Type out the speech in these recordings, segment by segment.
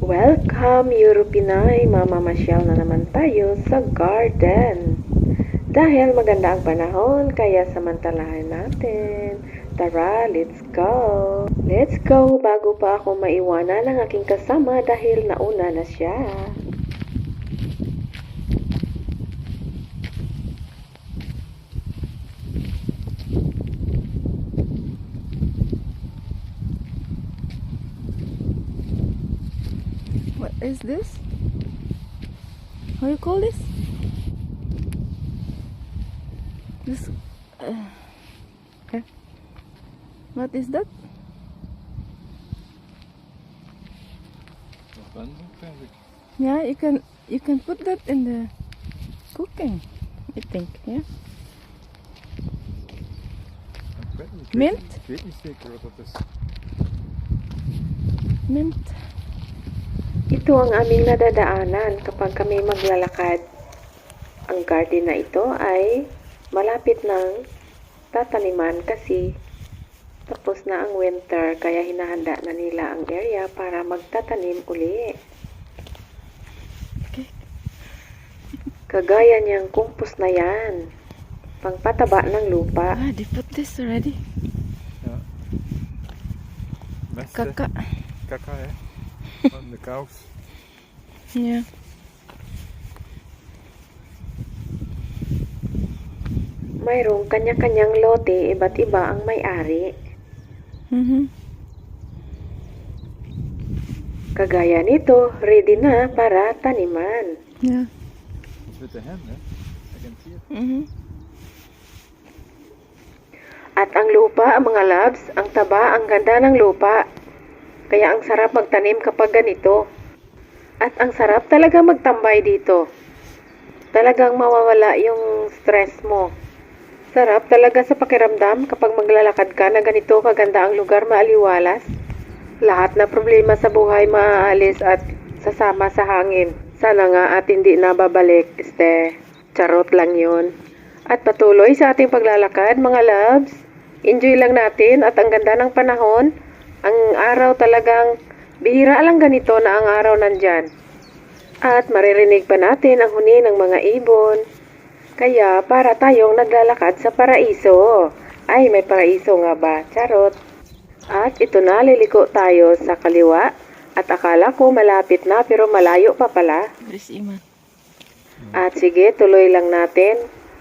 Welcome, Europinay! Mamamasyal na naman tayo sa garden. Dahil maganda ang panahon, kaya samantalahan natin. Tara, let's go! Let's go bago pa ako maiwanan ng aking kasama dahil nauna na siya. Is this? How you call this? This. Uh, okay. What is that? Yeah, you can you can put that in the cooking. I think, yeah. Mint? Ik weet niet zeker wat dat is. Mint. Ito ang aming nadadaanan kapag kami maglalakad. Ang garden na ito ay malapit ng tataniman kasi tapos na ang winter kaya hinahanda na nila ang area para magtatanim uli. Okay. Kagaya niyang kumpos na yan. Pangpataba ng lupa. Ah, they put this already. Mest Kaka. kaka hè. Van de kous. Yeah. Mayroong kanya-kanyang lote, iba't iba ang may-ari. Mm-hmm. Kagaya nito, ready na para taniman. Yeah. Met de hem hè. I can see it. Mm-hmm. At ang lupa, ang mga labs, ang taba, ang ganda ng lupa. Kaya ang sarap magtanim kapag ganito. At ang sarap talaga magtambay dito. Talagang mawawala yung stress mo. Sarap talaga sa pakiramdam kapag maglalakad ka na ganito kaganda ang lugar maaliwalas. Lahat na problema sa buhay maaalis at sasama sa hangin. Sana nga at hindi na babalik, este. Charot lang yun. At patuloy sa ating paglalakad, mga loves. Enjoy lang natin at ang ganda ng panahon. Ang araw talagang bihira lang ganito na ang araw nandyan. At maririnig pa natin ang huni ng mga ibon. Kaya para tayong naglalakad sa paraiso. Ay, may paraiso nga ba? Charot. At ito na, liliko tayo sa kaliwa. At akala ko malapit na pero malayo pa pala. At sige, tuloy lang natin.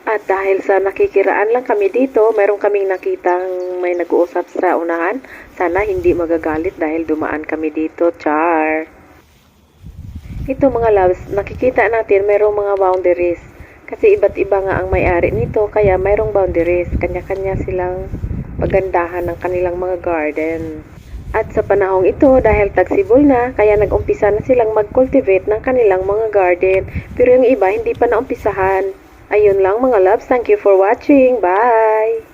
At dahil sa nakikiraan lang kami dito, mayroon kaming nakitang may nag-uusap sa unahan. Sana hindi magagalit dahil dumaan kami dito, char. Ito mga loves, nakikita natin mayroong mga boundaries. Kasi iba't iba nga ang may-ari nito, kaya mayroong boundaries. Kanya-kanya silang pagandahan ng kanilang mga garden. At sa panahong ito, dahil tagsibol na, kaya nag-umpisa na silang mag-cultivate ng kanilang mga garden. Pero yung iba, hindi pa naumpisahan. Ayun lang mga loves, thank you for watching. Bye!